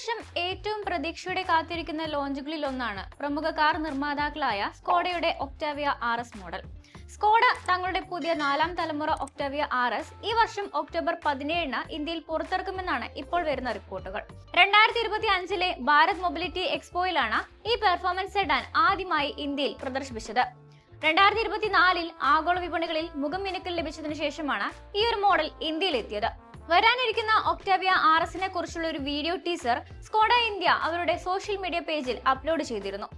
വർഷം ഏറ്റവും പ്രതീക്ഷയോടെ കാത്തിരിക്കുന്ന ലോഞ്ചുകളിൽ ഒന്നാണ് പ്രമുഖ കാർ നിർമ്മാതാക്കളായ സ്കോഡയുടെ Octavia R S model. Skoda തങ്ങളുടെ പുതിയ നാലാം തലമുറ ഒക്ടാവിയ ആർ എസ് ഈ വർഷം ഒക്ടോബർ പതിനേഴിന് ഇന്ത്യയിൽ പുറത്തിറക്കുമെന്നാണ് ഇപ്പോൾ വരുന്ന റിപ്പോർട്ടുകൾ. രണ്ടായിരത്തി ഇരുപത്തി അഞ്ചിലെ ഭാരത് മൊബിലിറ്റി എക്സ്പോയിലാണ് ഈ പെർഫോമൻസ് സെഡാൻ ആദ്യമായി ഇന്ത്യയിൽ പ്രദർശിപ്പിച്ചത്. രണ്ടായിരത്തി ഇരുപത്തിനാലിൽ ആഗോള വിപണികളിൽ മുഖം മിനുക്കൽ ലഭിച്ചതിനു ശേഷമാണ് ഈ ഒരു മോഡൽ ഇന്ത്യയിൽ എത്തിയത് വരാനിരിക്കുന്ന ഒക്ടാവിയ ആർ എസിനെ കുറിച്ചുള്ള ഒരു വീഡിയോ ടീസർ സ്കോഡ ഇന്ത്യ അവരുടെ സോഷ്യൽ മീഡിയ പേജിൽ അപ്ലോഡ് ചെയ്തിരുന്നു.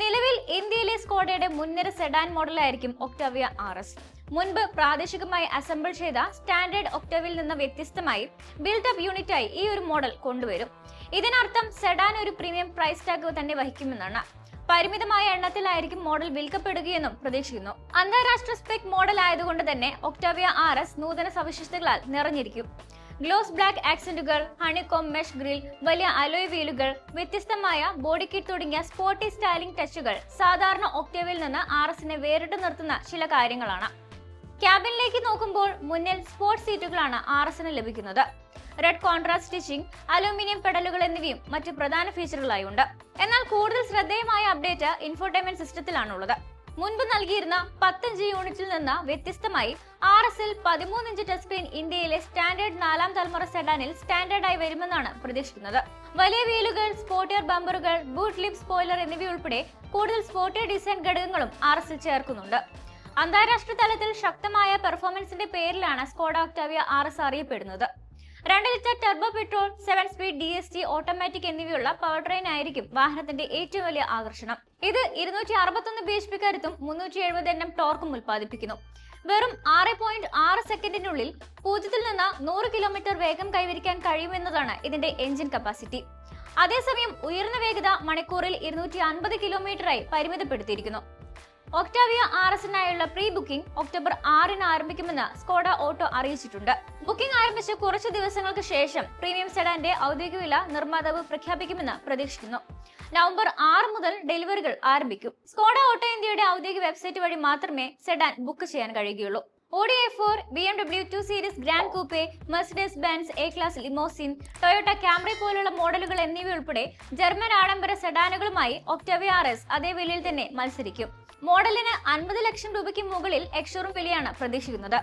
നിലവിൽ ഇന്ത്യയിലെ സ്കോഡയുടെ മുൻനിര സെഡാൻ മോഡലായിരിക്കും ഒക്ടാവിയ ആർ എസ്. മുൻപ് പ്രാദേശികമായി അസംബിൾ ചെയ്ത സ്റ്റാൻഡേർഡ് ഒക്ടാവിൽ നിന്ന് വ്യത്യസ്തമായി ബിൽഡപ്പ് യൂണിറ്റായി ഈ ഒരു മോഡൽ കൊണ്ടുവരും. ഇതിനർത്ഥം സെഡാൻ ഒരു പ്രീമിയം പ്രൈസ് ടാഗ് തന്നെ വഹിക്കുമെന്നാണ്. പരിമിതമായ എണ്ണത്തിലായിരിക്കും മോഡൽ വിൽക്കപ്പെടുകയെന്നും പ്രതീക്ഷിക്കുന്നു. അന്താരാഷ്ട്ര സ്പെക് മോഡൽ ആയതുകൊണ്ട് തന്നെ ഒക്ടാവിയ ആർ എസ് നൂതന സവിശേഷതകളാൽ നിറഞ്ഞിരിക്കും. ഗ്ലോസ് ബ്ലാക്ക് ആക്സന്റുകൾ ഹണികോം മെഷ് ഗ്രിൽ വലിയ അലോയ് വീലുകൾ വ്യത്യസ്തമായ ബോഡി കിറ്റ് തുടങ്ങിയ സ്പോർട്ടി സ്റ്റൈലിംഗ് ടച്ചുകൾ സാധാരണ ഒക്ടേവിൽ നിന്ന് ആർ എസിനെ വേറിട്ട് നിർത്തുന്ന ചില കാര്യങ്ങളാണ്. ക്യാബിനിലേക്ക് നോക്കുമ്പോൾ മുന്നിൽ സ്പോർട്സ് സീറ്റുകളാണ് ആർ എസിന് ലഭിക്കുന്നത്. റെഡ് കോൺട്രാസ്റ്റ് സ്റ്റിച്ചിങ് അലൂമിനിയം പെഡലുകൾ എന്നിവയും മറ്റ് പ്രധാന ഫീച്ചറുകളായി ഉണ്ട്. എന്നാൽ കൂടുതൽ ശ്രദ്ധേയമായ അപ്ഡേറ്റ് ഇൻഫോർടൈൻമെന്റ് സിസ്റ്റത്തിലാണുള്ളത് മുൻപ് നൽകിയിരുന്ന പത്തഞ്ച് യൂണിറ്റിൽ നിന്ന് വ്യത്യസ്തമായി ആർ എസ് എൽ പതിമൂന്ന് inch touch screen India standard നാലാം തലമുറ സെഡാനിൽ സ്റ്റാൻഡേർഡായി വരുമെന്നാണ് പ്രതീക്ഷിക്കുന്നത്. വലിയ വീലുകൾ സ്പോർട്ടിയർ ബമ്പറുകൾ ബൂട്ട് ലിപ് സ്പോയിലർ എന്നിവയുൾപ്പെടെ കൂടുതൽ സ്പോർട്ടിയർ ഡിസൈൻ ഘടകങ്ങളും ആർ എസ് എൽ ചേർക്കുന്നുണ്ട്. അന്താരാഷ്ട്ര തലത്തിൽ ശക്തമായ പെർഫോമൻസിന്റെ പേരിലാണ് സ്കോഡ ഒക്ടാവിയ ആർ എസ് അറിയപ്പെടുന്നത്. രണ്ട് litre turbo petrol seven speed D S T automatic എന്നിവയുള്ള പവർ ട്രെയിൻ ആയിരിക്കും വാഹനത്തിന്റെ ഏറ്റവും വലിയ ആകർഷണം. ഇത് ഇരുന്നൂറ്റി അറുപത്തൊന്ന് ബി എച്ച് പി കരുത്തും മുന്നൂറ്റി എഴുപത് എണ്ണം ടോർക്കും ഉൽപ്പാദിപ്പിക്കുന്നു. വെറും ആറ് പോയിന്റ് ആറ് സെക്കൻഡിനുള്ളിൽ പൂജ്യത്തിൽ നിന്ന് നൂറ് കിലോമീറ്റർ വേഗം കൈവരിക്കാൻ കഴിയുമെന്നതാണ് ഇതിന്റെ എഞ്ചിൻ കപ്പാസിറ്റി അതേസമയം ഉയർന്ന വേഗത മണിക്കൂറിൽ ഇരുന്നൂറ്റി അൻപത് കിലോമീറ്ററായി പരിമിതപ്പെടുത്തിയിരിക്കുന്നു. ഒക്ടാവിയ ആർ എസിനായുള്ള പ്രീ ബുക്കിംഗ് ഒക്ടോബർ ആറിന് ആരംഭിക്കുമെന്ന് സ്കോഡ ഓട്ടോ അറിയിച്ചിട്ടുണ്ട്. ബുക്കിംഗ് ആരംഭിച്ച് കുറച്ച് ദിവസങ്ങൾക്ക് ശേഷം പ്രീമിയം സെഡാന്റെ ഔദ്യോഗിക വില നിർമ്മാതാവ് പ്രഖ്യാപിക്കുമെന്ന് പ്രതീക്ഷിക്കുന്നു. നവംബർ ആറ് മുതൽ ഡെലിവറികൾ ആരംഭിക്കും. സ്കോഡ ഓട്ടോ ഇന്ത്യയുടെ ഔദ്യോഗിക വെബ്സൈറ്റ് വഴി മാത്രമേ സെഡാൻ ബുക്ക് ചെയ്യാൻ കഴിയുകയുള്ളൂ. Audi A four B M W two series grand coupe Mercedes Benz A class limousine Toyota Camry പോലുള്ള മോഡലുകൾ എന്നിവയുൾപ്പെടെ ജർമ്മൻ ആഡംബര സെഡാനുകളുമായി ഒക്ടവിയ ആർ എസ് അതേ വിലയിൽ തന്നെ മത്സരിക്കും. മോഡലിന് അൻപത് ലക്ഷം രൂപയ്ക്ക് മുകളിൽ എക്സ്ഷോറും വിലയാണ് പ്രതീക്ഷിക്കുന്നത്.